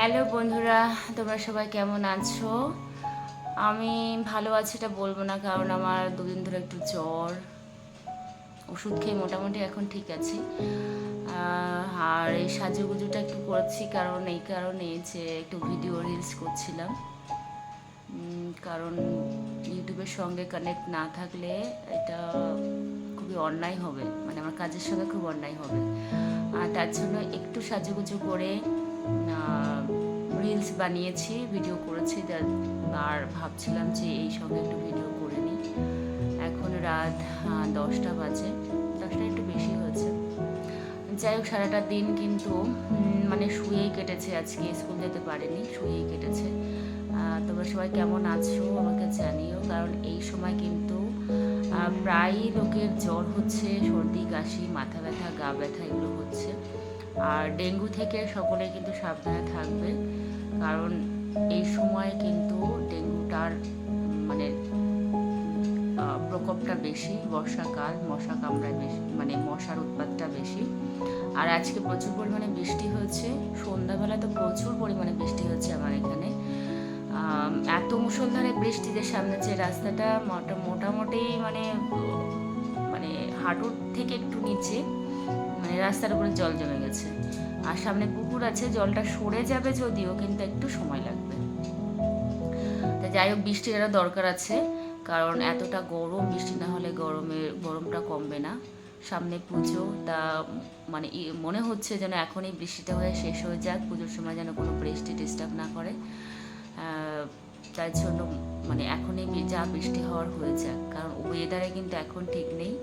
Hello বন্ধুরা, তোমরা সবাই কেমন আছো? আমি ভালো আছি, এটা বলব না, কারণ আমার দুদিন ধরে একটু জ্বর। ওষুধ খেয়ে মোটামুটি এখন ঠিক আছি। আর এই সাজুগুজুটা একটু করছি, কারণ এই কারণে যে একটু ভিডিও রিলস করছিলাম। কারণ ইউটিউবের সঙ্গে কানেক্ট না থাকলে এটা খুবই অন্যায় হবে। মানে আমার কাজের সঙ্গে খুব অন্যায় হবে। আর তার জন্য একটু সাজুগুজু করে রিলস বানিয়েছি ভিডিও করেছি আর ভাবছিলাম যে এই সঙ্গে একটু ভিডিও করে নিই। এখন রাত দশটা বাজে, দশটা একটু বেশি হয়েছে। যাই হোক, সারাটা দিন কিন্তু মানে শুয়েই কেটেছে আজকে, স্কুল যেতে পারিনি, শুয়েই কেটেছে। তোমরা সবাই কেমন আছো আমাকে জানিও, কারণ এই সময় কিন্তু প্রায়ই লোকের জ্বর হচ্ছে, সর্দি, কাশি, মাথা ব্যথা, গা ব্যথা, এগুলো হচ্ছে। আর ডেঙ্গু থেকে সকলে কিন্তু সাবধানে থাকবে। কারণ এই সময় কিন্তু ডেঙ্গুটার মানে প্রকোপটা বেশি, বর্ষাকাল, মশা কামড়ায় বেশি মানে মশার উৎপাতটা বেশি। আর আজকে প্রচুর পরিমাণে বৃষ্টি হয়েছে। সন্ধ্যাবেলা তো প্রচুর পরিমাণে বৃষ্টি হচ্ছে আমার এখানে। এত মুসলধারে বৃষ্টি যে সামনে যে রাস্তাটা মোটা- মোটামুটি মানে মানে হাঁটুর থেকে একটু নিচে। রাস্তার উপরে জল জমে গেছে। আর সামনে পুকুর আছে, জলটা সরে যাবে যদিও, কিন্তু একটু সময় লাগবে। তা যাই হোক, বৃষ্টির আরও দরকার আছে, কারণ এতটা গরম, বৃষ্টি না হলে গরমে গরমটা কমবে না। সামনে পুজো, তা মানে মনে হচ্ছে যেন এখনই বৃষ্টিটা হয়ে শেষ হয়ে যাক, পুজোর সময় যেন কোনো বৃষ্টি ডিস্টার্ব না করে। তার জন্য মানে এখনই যা বৃষ্টি হওয়ার হয়ে যাক, কারণ ওয়েদারে কিন্তু এখন ঠিক নেই।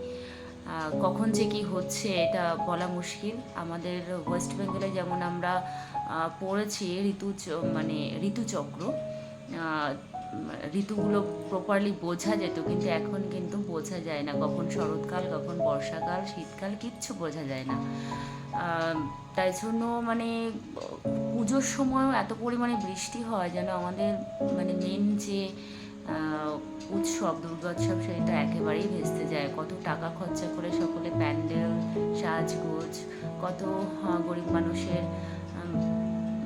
কখন যে কি হচ্ছে এটা বলা মুশকিল। আমাদের ওয়েস্ট বেঙ্গলে যেমন আমরা পড়েছি ঋতু মানে ঋতুচক্র ঋতুগুলো প্রপারলি বোঝা যেত কিন্তু এখন কিন্তু বোঝা যায় না। কখন শরৎকাল, কখন বর্ষাকাল, শীতকাল কিচ্ছু বোঝা যায় না। তাই জন্য মানে পুজোর সময়ও এত পরিমাণে বৃষ্টি হয় যেন আমাদের মানে মেন যে উৎসব, দুর্গোৎসব সেটা একেবারেই ভেস্তে যায়। কত টাকা খরচা করে সকলে প্যান্ডেল, সাজগোজ, কত গরিব মানুষের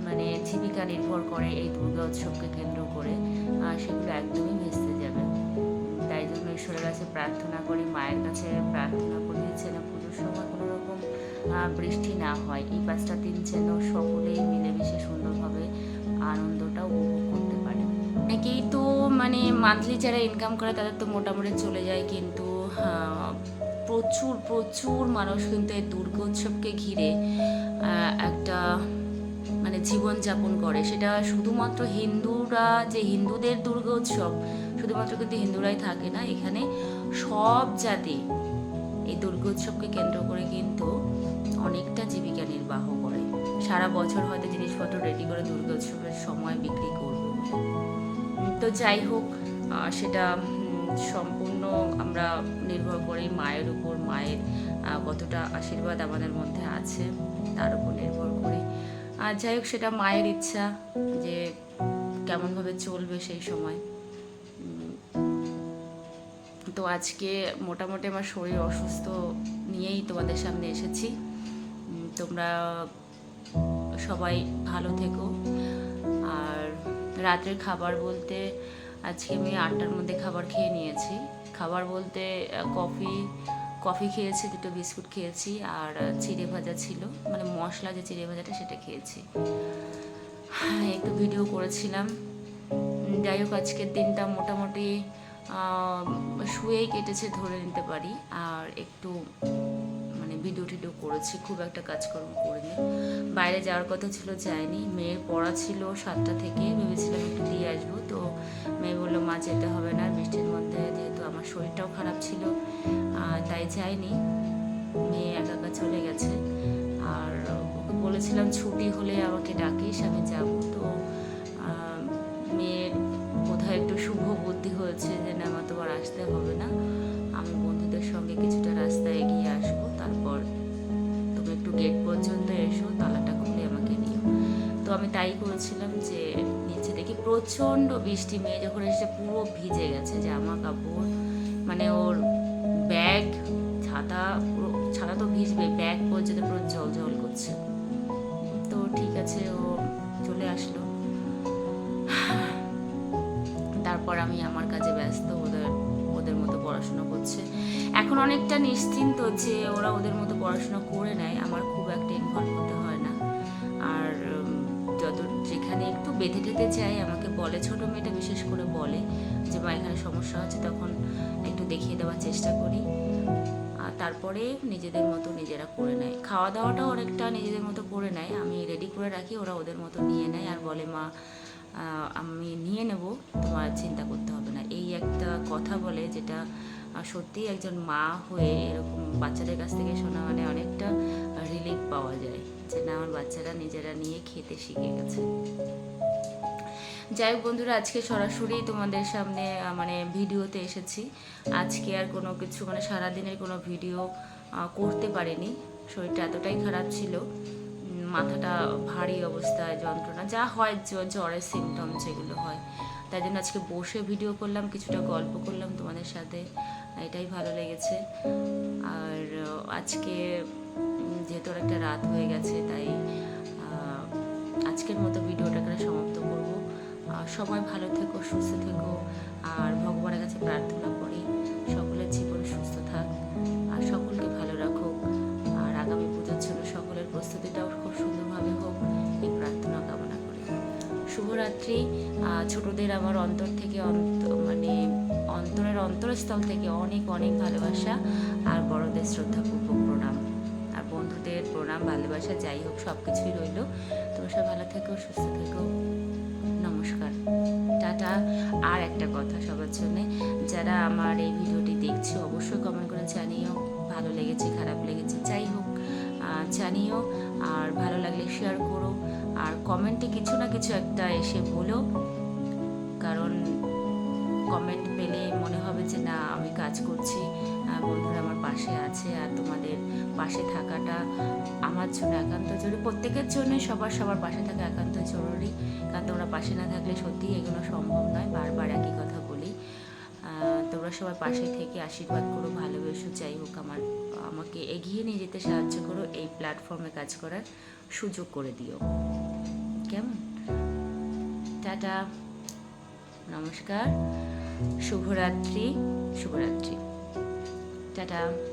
মানে জীবিকা নির্ভর করে এই দুর্গা উৎসবকে কেন্দ্র করে। সেগুলো একদমই ভেস্তে যাবে। তাই জন্য ঈশ্বরের কাছে প্রার্থনা করি, মায়ের কাছে প্রার্থনা করি যেন পুজোর সময় কোনো রকম বৃষ্টি না হয়। এই পাঁচটা দিন যেন সকলেই মিলেমিশে সুন্দরভাবে আনন্দটা উপভোগ করতে অনেকেই তো মানে মান্থলি যারা ইনকাম করে তাদের তো মোটামুটি চলে যায় কিন্তু প্রচুর প্রচুর মানুষ কিন্তু এই দুর্গোৎসবকে ঘিরে একটা মানে জীবনযাপন করে। সেটা শুধুমাত্র হিন্দুরা, যে হিন্দুদের দুর্গোৎসব, শুধুমাত্র কিন্তু হিন্দুরাই থাকে না, এখানে সব জাতি এই দুর্গোৎসবকে কেন্দ্র করে কিন্তু অনেকটা জীবিকা নির্বাহ করে। সারা বছর হয়তো জিনিসপত্র রেডি করে দুর্গোৎসবের সময় বিক্রি করবে। তো যাই হোক সেটা সম্পূর্ণ আমরা নির্ভর করি মায়ের উপর, মায়ের কতটা আশীর্বাদ আমাদের মধ্যে আছে, তার উপর নির্ভর করি। আর যাই হোক, সেটা মায়ের ইচ্ছা যে কেমনভাবে চলবে সেই সময়। তো আজকে মোটামুটি আমার শরীর অসুস্থ নিয়েই তোমাদের সামনে এসেছি। তোমরা সবাই ভালো থেকো। রাতের খাবার বলতে আজকে আমি আটটার মধ্যে খাবার খেয়ে নিয়েছি। খাবার বলতে কফি কফি খেয়েছি দুটো বিস্কুট খেয়েছি আর চিড়ে ভাজা ছিল। মানে মশলা যে চিড়ে ভাজাটা সেটা খেয়েছি। হ্যাঁ, একটু ভিডিও করেছিলাম। যাই হোক আজকের দিনটা মোটামুটি শুয়েই কেটেছে ধরে নিতে পারি। আর একটু ভিডিও টিডিও করেছি, খুব একটা কাজকর্ম করিনি। বাইরে যাওয়ার কথা ছিল যায়নি মেয়ের পড়া ছিল সাতটা থেকে, ভেবেছিলাম একটু দিয়ে আসব। তো মেয়ে বলল, মা, যেতে হবে না, বৃষ্টির মধ্যে যেহেতু আমার শরীরটাও খারাপ ছিল তাই যায়নি মেয়ে একা একা চলে গেছে। আর ওকে বলেছিলাম, ছুটি হলে আমাকে ডাকিস, আমি যাব। তো মেয়ের বোধহয় একটু শুভ বুদ্ধি হয়েছে যে, না আমার তোমার আসতে হবে আমি তাই করেছিলাম যে নিচে দেখি প্রচণ্ড বৃষ্টি মেয়ে যখন এসে পুরো ভিজে গেছে জামা কাপড় মানে ওর ব্যাগ, ছাতা পুরো, ছাতা তো ভিজবে, ব্যাগ পর্যন্ত পুরো জল জল করছে। তো ঠিক আছে, ও চলে আসলো। তারপর আমি আমার কাজে ব্যস্ত, ওদের ওদের মতো পড়াশুনো করছে। এখন অনেকটা নিশ্চিন্ত যে ওরা ওদের মতো পড়াশুনো করে নেয়, আমার খুব একটা ইনভলভ হতে বেঁধে টেতে যাই আমাকে বলে, ছোট মেয়েটা বিশেষ করে বলে যে, মা, এখানে সমস্যা হচ্ছে। তখন একটু দেখিয়ে দেওয়ার চেষ্টা করি। আর তারপরে নিজেদের মতো নিজেরা করে নেয়। খাওয়া দাওয়াটাও অনেকটা নিজেদের মতো করে নেয়। আমি রেডি করে রাখি, ওরা ওদের মতো নিয়ে নেয় আর বলে, মা আমি নিয়ে নেব, তোমার চিন্তা করতে হবে না। এই একটা কথা বলে যেটা সত্যিই একজন মা হয়ে এরকম বাচ্চাদের কাছ থেকে শোনা মানে অনেকটা রিলিফ পাওয়া যায় যে, না, আমার বাচ্চারা নিজেরা নিয়ে খেতে শিখে গেছে। যাই হোক বন্ধুরা, আজকে সরাসরি তোমাদের সামনে মানে ভিডিওতে এসেছি। আজকে আর কোনো কিছু মানে সারাদিনের কোনো ভিডিও করতে পারিনি। শরীরটা এতটাই খারাপ ছিল। মাথাটা ভারী অবস্থায় যন্ত্রণা, যা হয় জ্বরের সিমটম যেগুলো হয়। তাই জন্য আজকে বসে ভিডিও করলাম, কিছুটা গল্প করলাম তোমাদের সাথে। এটাই ভালো লেগেছে। আর আজকে যেহেতু একটা রাত হয়ে গেছে, তাই আজকের মতো ভিডিওটা সবাই ভালো থেকো, সুস্থ থেকো। আর ভগবানের কাছে প্রার্থনা করি, সকলের জীবন সুস্থ থাক আর সকলকে ভালো রাখুক। আর আগামী পুজোর জন্য সকলের প্রস্তুতিটাও খুব সুন্দরভাবে হোক এই প্রার্থনা কামনা করি। শুভরাত্রি। ছোটদের আমার অন্তর থেকে অন্ত মানে অন্তরের অন্তরস্থল থেকে অনেক অনেক ভালোবাসা আর বড়দের শ্রদ্ধা শ্রদ্ধাপূর্বক প্রণাম। আর বন্ধুদের প্রণাম, ভালোবাসা, যাই হোক সব কিছুই রইল। তোমরা সব ভালো থেকো, সুস্থ থেকো। টাটা আর একটা কথা সবার জন্যে। যারা আমার এই ভিডিওটি দেখছে, অবশ্যই কমেন্ট করে জানিও। ভালো লেগেছে, খারাপ লেগেছে, যাই হোক জানিও। আর ভালো লাগলে শেয়ার করো। আর কমেন্টে কিছু না কিছু একটা এসে বলো। কারণ কমেন্ট পেলে মনে হবে যে, না, আমি কাজ করছি বন্ধুরা আমার পাশে আছে আর তোমাদের পাশে থাকাটা আমার জন্য একান্ত জরুরি। প্রত্যেকের জন্য সবার সবার পাশে থাকা একান্ত জরুরি, কারণ তোমরা পাশে না থাকলে সত্যিই এগুলো সম্ভব নয়, বারবার একই কথা বলি। তোমরা সবার পাশে থেকে আশীর্বাদ করো, ভালোবেসো, যাই হোক আমার, আমাকে এগিয়ে নিয়ে যেতে সাহায্য করো, এই প্ল্যাটফর্মে কাজ করার সুযোগ করে দিও। কেমন? টাটা, নমস্কার। শুভরাত্রি শুভরাত্রি। টাটা।